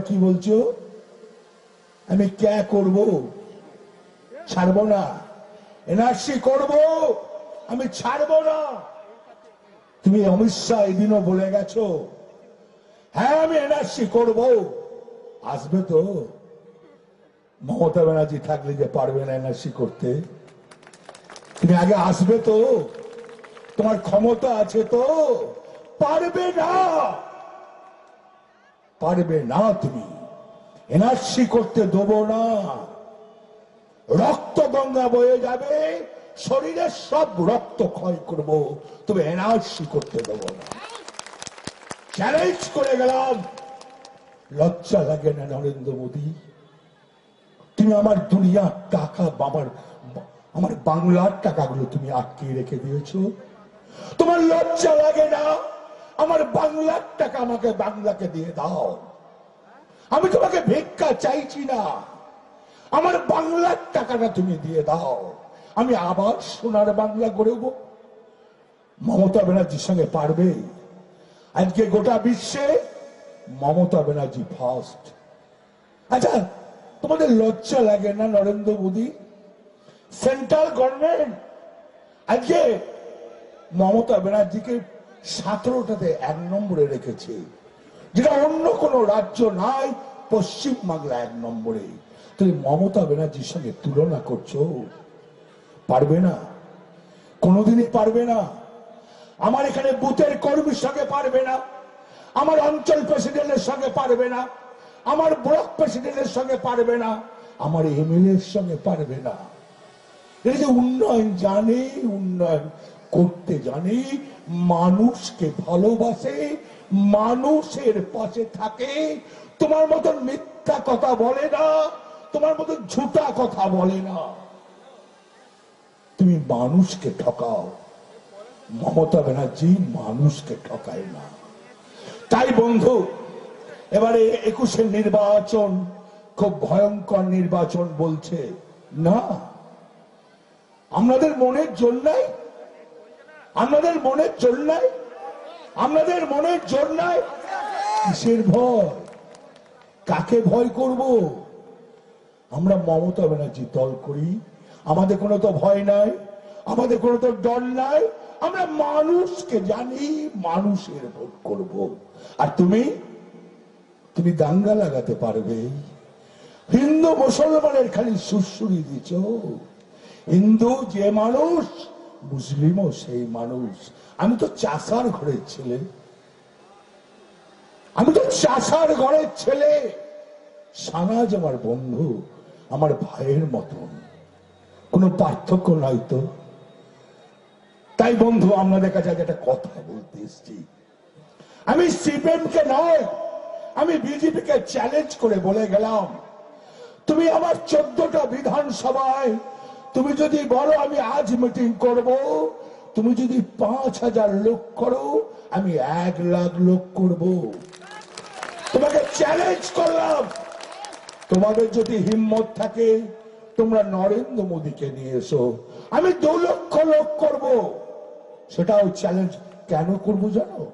তোমরা কি বলছো? আমি ক্যা করব? ছাড়বো না। এনআরসি করব, আমি ছাড়বো না। তুমি অমিত শাহ এদিনও বলে গেছো। হ্যাঁ আমি এনআরসি করব। আসবে তো। মমতা ব্যানার্জি থাকলে যে পারবে না এনআরসি করতে। তুমি আগে আসবে তো। তোমার ক্ষমতা আছে তো। পারবে না। পারবে না তুমি। এনআরসি করতে দেবো না। রক্ত গঙ্গা বয়ে যাবে শরীরের সব রক্ত ক্ষয় করব। তবে এনআরসি করতে দেবো না। চ্যালেঞ্জ করে গেলাম। লজ্জা লাগে না নরেন্দ্র মোদী। তুমি আমার দুনিয়ার টাকা বাবার আমার বাংলার টাকাগুলো তুমি আটকিয়ে রেখে দিয়েছ। তোমার লজ্জা লাগে না। আমার বাংলার টাকা আমাকে বাংলাকে দিয়ে দাও। আমি তোমাকে ভিক্ষা চাইছি না। আমার বাংলার টাকাটা তুমি দিয়ে দাও। আমি আবার সোনার বাংলা গড়েব মমতা ব্যানার্জির সঙ্গে পারবে। আজকে গোটা বিশ্বে মমতা ব্যানার্জি ফার্স্ট আচ্ছা তোমাদের লজ্জা লাগে না নরেন্দ্র মোদী? সেন্ট্রাল গভর্নমেন্ট আজকে মমতা ব্যানার্জিকে সতেরোটাতে এক নম্বরে রেখেছে। যেটা অন্য কোন রাজ্য নাই, পশ্চিম বাংলা এক নম্বরে। তুমি মমতা ব্যানার্জির সঙ্গে তুলনা করছ? পারবে না। কোনোদিনই পারবে না। আমার এখানে বুথের কর্মীর সঙ্গে পারবে না। আমার অঞ্চল প্রেসিডেন্টের সঙ্গে পারবে না। আমার ব্লক প্রেসিডেন্টের সঙ্গে পারবে না। আমার এমএলএ সঙ্গে পারবে না। এই যে উন্নয়ন জানে, উন্নয়ন করতে জানে, মানুষকে ভালোবাসে, মানুষের পাশে থাকে। তোমার মতন মিথ্যা কথা বলে না, তোমার মতন ঝুটা কথা বলে না। তুমি মানুষকে ঠকাও। মমতা ব্যানার্জি মানুষকে ঠকায় না। তাই বন্ধু, এবারে একুশের নির্বাচন, খুব ভয়ঙ্কর নির্বাচন বলছে। না, আমাদের মনের জোর আমাদের মনের জোর নাই? আমাদের মনের জোর নাই? কিসের ভয়? কাকে ভয় করব? আমরা মমতা ব্যানার্জি দল করি। আমাদের কোনো তো ভয় নাই, আমাদের কোনো তো ডর নাই। আমরা মানুষকে জানি, মানুষের ভোট করব। আর তুমি? তুমি দাঙ্গা লাগাতে পারবে। হিন্দু মুসলমানের খালি সুরসুরি দিছ হিন্দু যে মানুষ মুসলিমও সেই মানুষ। আমি তো চাষার ঘরের ছেলে। আমি তো চাষার ঘরের ছেলে। সানাজ আমার বন্ধু, আমার ভাইয়ের মতন। কোনো পার্থক্য নাই তো। তাই বন্ধু, আপনাদের কাছে একটা কথা বলতে এসছি। আমি সিপিএম কে নয়, আমি বিজেপি কে চ্যালেঞ্জ করে বলে গেলাম। তুমি আমার চোদ্দটা বিধানসভায় তুমি যদি বলো, আমি আজ মিটিং করব, তুমি যদি পাঁচ হাজার লোক করো, আমি এক লাখ লোক করব। তোমাকে চ্যালেঞ্জ করলাম। তোমাদের যদি হিম্মত থাকে, তোমরা নরেন্দ্র মোদীকে নিয়ে এসো। আমি দু লক্ষ লোক করব। সেটাও চ্যালেঞ্জ কেন করব জানো?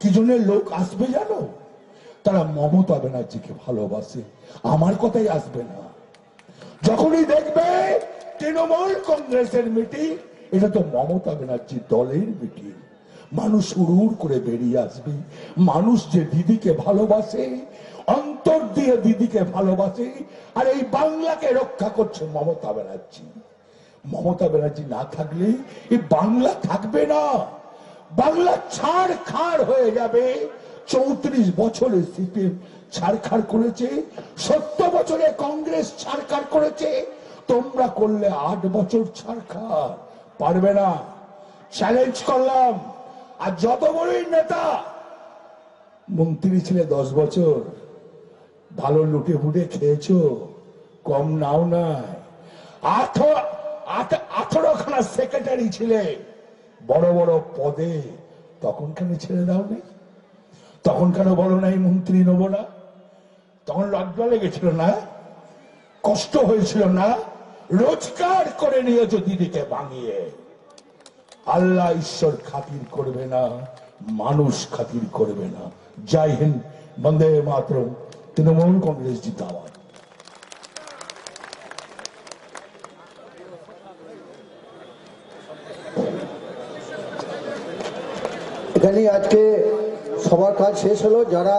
কি জন্য লোক আসবে জানো? তারা মমতা ব্যানার্জিকে ভালোবাসে। আমার কথাই আসবে না। যখনই দেখবে তৃণমূল কংগ্রেসের মিটিং, এটা তো মমতা ব্যানার্জির দলের মিটিং। মানুষ উড়ুর করে বেরিয়ে আসবে। মানুষ যে দিদিকে ভালোবাসে, অন্তর দিয়ে দিদিকে ভালোবাসে, আর এই বাংলাকে রক্ষা করছে মমতা ব্যানার্জি। মমতা ব্যানার্জি না থাকলে এই বাংলা থাকবে না। বাংলা ছাড় খাড় হয়ে যাবে। চৌত্রিশ বছরে সিপিএম ছাড়খাড় করেছে। সত্তর বছরে কংগ্রেস ছাড়খাড় করেছে, তোমরা করলে আট বছর ছাড়খাড় পারবে না। চ্যালেঞ্জ করলাম। আর যত বড়ই নেতা, মন্ত্রী ছিলে দশ বছর, ভালো লুটে ফুটে খেয়েছো, কম নাও নাই। আঠারো সেক্রেটারি ছিলে, বড় বড় পদে, তখন কেন ছেড়ে দাও নেই তখন কেন বলো নাই, মন্ত্রী নেব না? তখন লজ্জা লেগেছিল না? কষ্ট হয়েছিল না? রোজগার করে নিয়েছো দিদিকে ভাঙিয়ে, আল্লাহ ঈশ্বর খাতির করবে না, মানুষ খাতির করবে না। জয় হিন্দ, বন্দে মাত্র তৃণমূল কংগ্রেস জিতাবাদ এখানে আজকে সবার কাজ শেষ হলো। যারা